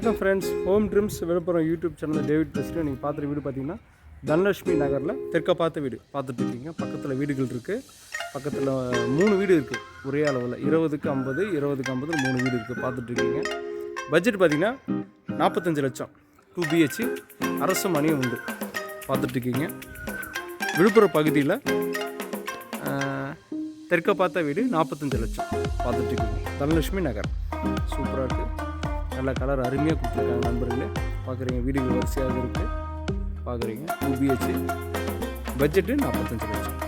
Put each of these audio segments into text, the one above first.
வணக்கம் friends home dreams Villupuram YouTube channel David பேசுகிறேன் நீங்கள் பார்த்துற வீடு பார்த்தீங்கன்னா தனலட்சுமி நகரில் தெற்க பார்த்த வீடு பார்த்துட்டு இருக்கீங்க. பக்கத்தில் வீடுகள் இருக்குது பக்கத்தில் மூணு வீடு இருக்குது ஒரே அளவில். இருபதுக்கு ஐம்பது இருபதுக்கு ஐம்பது மூணு வீடு இருக்குது பார்த்துட்டு இருக்கீங்க. பட்ஜெட் பார்த்திங்கன்னா நாற்பத்தஞ்சு லட்சம். டூ பிஹெச் அரசு மணியும் உண்டு. பார்த்துட்ருக்கீங்க விழுப்புரம் பகுதியில் தெற்க பார்த்த வீடு நாற்பத்தஞ்சு லட்சம். பார்த்துட்ருக்கீங்க தனலட்சுமி நகர். சூப்பராக இருக்குது நல்ல கலர் அருமையாக கொடுத்துருக்காங்க நண்பர்களே. பார்க்குறீங்க வீடுகள் வரிசையாக இருக்குது பார்க்குறீங்க டூ பிஹெச் பட்ஜெட்டு நாற்பத்தஞ்சு லட்சம்.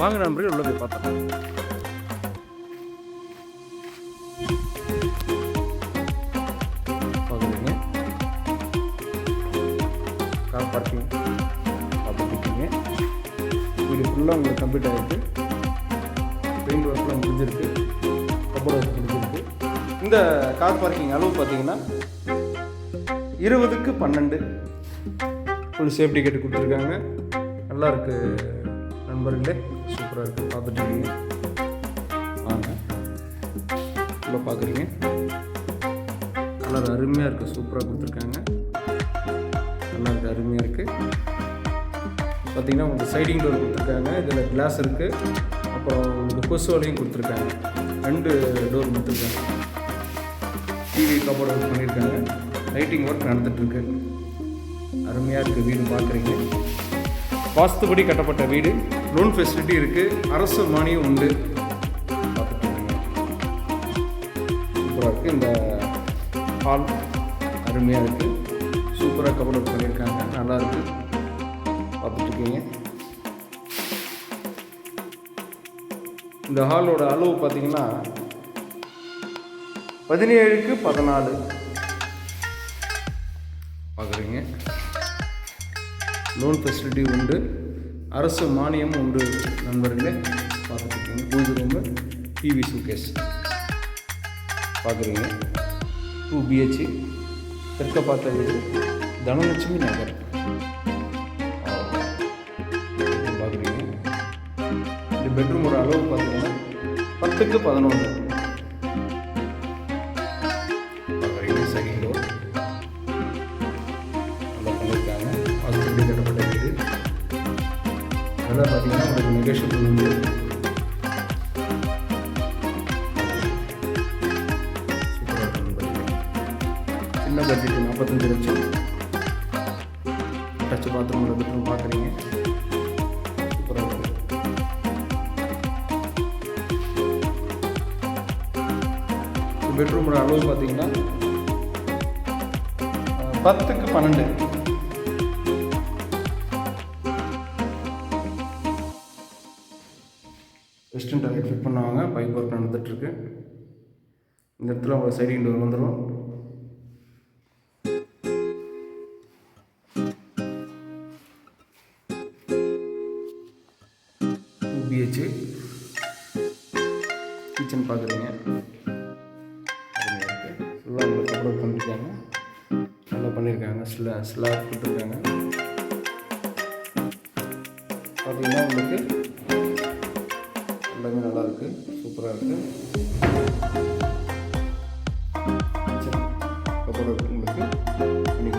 வாங்க நண்பர்கள் உள்ளதை பார்த்தோம் பார்க்குறீங்க கார் பார்க்கிங் பார்த்துருக்கீங்க. வீடு ஃபுல்லாக உங்களுக்கு கம்ப்ளீட் ஆகிருக்கு பெயிண்ட் ஒர்க்லாம் முடிஞ்சிருக்கு. கப்போர்ட் ஒர்க் முடிஞ்சிருக்கு. இந்த கார் பார்க்கிங் அளவு பார்த்தீங்கன்னா இருபதுக்கு பன்னெண்டு. ஃபுல் சேஃப்டி கேட்டு கொடுத்துருக்காங்க. நல்லா இருக்கு நண்பர்களே. சூப்பராக இருக்குது பார்த்துட்டு வாங்க. உள்ள பார்க்குறீங்க. கலர் அருமையாக இருக்குது சூப்பராக கொடுத்துருக்காங்க. நல்லா இருக்குது அருமையாக இருக்குது பார்த்தீங்கன்னா உங்களுக்கு சைடிங் டோர் கொடுத்துருக்காங்க. இதில் கிளாஸ் இருக்குது அப்புறம் உங்களுக்கு கொசு வலையும் கொடுத்துருக்காங்க. ரெண்டு டோர் கொடுத்துருக்காங்க. டிவி கபோர்ட் ஒர்க் பண்ணியிருக்காங்க. லைட்டிங் ஒர்க் நடந்துகிட்ருக்கு அருமையாக இருக்குது வீடு பார்க்குறீங்க வாஸ்துபடி கட்டப்பட்ட வீடு. லோன் ஃபெசிலிட்டி இருக்குது அரசு மானியம் உண்டு. பார்த்துட்டு சூப்பராக இருக்குது இந்த ஹால் அருமையாக இருக்குது சூப்பராக கபோர்ட் ஒர்க் பண்ணியிருக்காங்க. நல்லா இருக்குது பார்த்துட்ருக்கீங்க இந்த ஹாலோட அளவு பார்த்தீங்கன்னா பதினேழுக்கு பதினாலு. பார்க்குறீங்க லோன் ஃபெசிலிட்டி உண்டு. அரசு மானியம் உண்டு நண்பர்களே. பார்த்துருக்கீங்க பூஜை ரூமு டிவி சூகேஸ் பார்க்குறீங்க டூ பிஹெச் தெற்க பார்த்த வீடு தனலட்சுமி நகர். பார்க்குறீங்க இந்த பெட்ரூமோட அளவு பார்த்தீங்கன்னா பத்துக்கு பதினொன்று. அதெல்லாம் பார்த்தீங்கன்னா உங்களுக்கு சின்ன பட்ஜெட் நாற்பத்தஞ்சு லட்சம் டச் பாத்ரூம் பெட்ரூம் பார்க்குறீங்க பெட்ரூமோட அளவு பார்த்தீங்கன்னா பத்துக்கு பன்னெண்டு. வெஸ்டர்ன் டாய்லெட் ஃபிட் பண்ணுவாங்க. பைப் ஒர்க் நடந்துகிட்ருக்கு இந்த இடத்துல அவங்க சைடிங் டோர் வந்துடும் பிஹெச்சு பிஹெச் கிச்சன் பார்க்குறீங்க ஃபுல்லாக உங்களுக்கு அப்லோட் பண்ணியிருக்காங்க நல்லா பண்ணியிருக்காங்க ஸ்லா ஸ்லாப் கொடுத்துருக்காங்க பார்த்தீங்கன்னா உங்களுக்கு எல்லாமே நல்லா இருக்கு. சூப்பராக இருக்கு உங்களுக்கு பண்ணி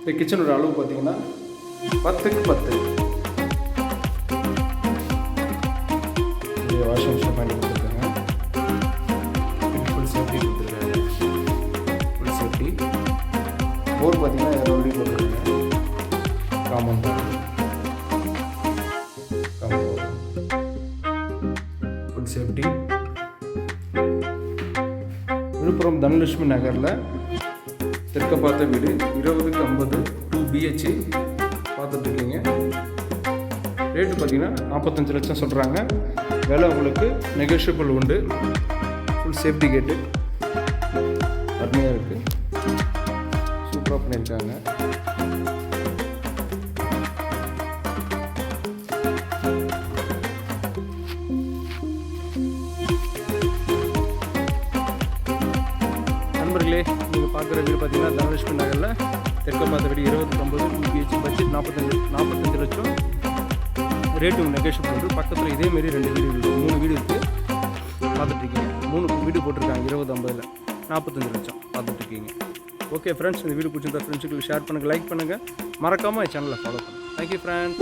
இந்த கிச்சனோட அளவு பார்த்தீங்கன்னா பத்துக்கு பத்து. போர் பார்த்தீங்கன்னா இரநூறு common bore common bore full safety Villupuram Dhanalakshmi நகரில் தெற்க பார்த்த வீடு இருபதுக்கு ஐம்பது டூ பிஹெச் பார்த்துட்ருக்கீங்க. ரேட்டு பார்த்தீங்கன்னா நாற்பத்தஞ்சு லட்சம் சொல்கிறாங்க விலை உங்களுக்கு நெகோஷியபிள் உண்டு. ஃபுல் சேஃப்டி கேட்டு அருமையாக இருக்குது சூப்பராக பண்ணியிருக்காங்க. நண்பர்களே நீங்கள் பார்க்குற வீடு பார்த்தீங்கன்னா தனலட்சுமி நகரில் தெற்கு பார்த்த இருபத்தி ஒம்பது ஐம்பது பிஹெச் பட்ஜெட் நாற்பத்தஞ்சு நாற்பத்தஞ்சு லட்சம். ரேட்டு நெகேஷன் பண்ணுறது பக்கத்தில் இதேமாரி ரெண்டு வீடு இருக்குது மூணு வீடு இருக்குது பார்த்துட்ருக்கீங்க மூணு வீடு போட்டிருக்காங்க. இருபது ஐம்பதில் நாற்பத்தஞ்சு லட்சம். பார்த்துட்ருக்கீங்க ஓகே ஃப்ரெண்ட்ஸ் இந்த வீடியோ பிடிச்சிருந்தா ஃப்ரெண்ட்ஸுக்கு ஷேர் பண்ணுங்கள் லைக் பண்ணுங்கள் மறக்காமல் என் சேனலை ஃபாலோ பண்ணுங்கள் தேங்க்யூ ஃப்ரெண்ட்ஸ்